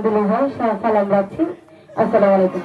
আলহামদুলিল্লাহ সালাম রাখছি। আসসালামু আলাইকুম।